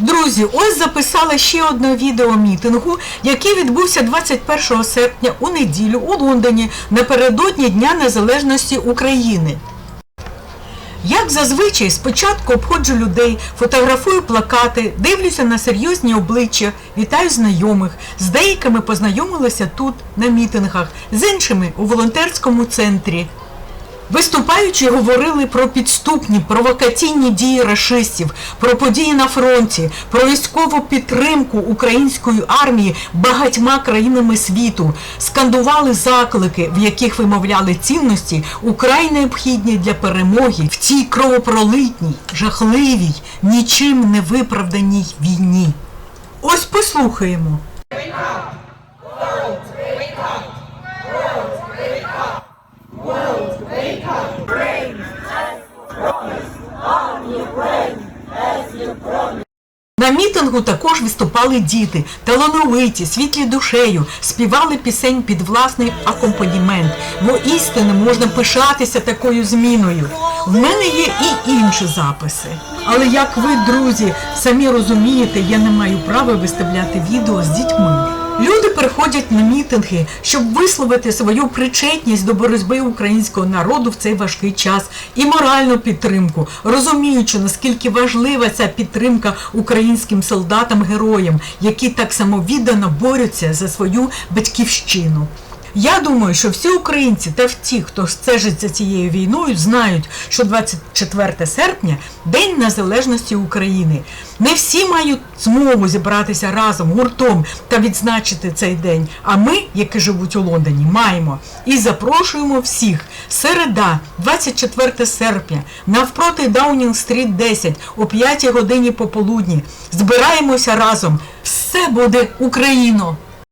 Друзі, ось записала ще одне відео мітингу, який відбувся 21 серпня у неділю у Лондоні напередодні Дня Незалежності України. Як зазвичай, спочатку обходжу людей, фотографую плакати, дивлюся на серйозні обличчя, вітаю знайомих. З деякими познайомилася тут, на мітингах, з іншими у волонтерському центрі. Виступаючи говорили про підступні провокаційні дії рашистів, про події на фронті, про військову підтримку української армії багатьма країнами світу, скандували заклики, в яких вимовляли цінності, украй необхідні для перемоги в цій кровопролитній, жахливій, нічим не виправданій війні. Ось послухаємо. На мітингу також виступали діти, талановиті, світлі душею, співали пісень під власний акомпанімент. Бо істинно можна пишатися такою зміною. В мене є і інші записи. Але як ви, друзі, самі розумієте, я не маю права виставляти відео з дітьми. Приходять на мітинги, щоб висловити свою причетність до боротьби українського народу в цей важкий час і моральну підтримку, розуміючи, наскільки важлива ця підтримка українським солдатам-героям, які так самовіддано борються за свою батьківщину. Я думаю, що всі українці та ті, хто стежить за цією війною, знають, що 24 серпня День Незалежності України. Не всі мають змогу зібратися разом гуртом та відзначити цей день. А ми, які живуть у Лондоні, маємо і запрошуємо всіх. Середа, 24 серпня, навпроти Даунінг Стріт 10 о 5 годині пополудні. Збираємося разом. Все буде Україно!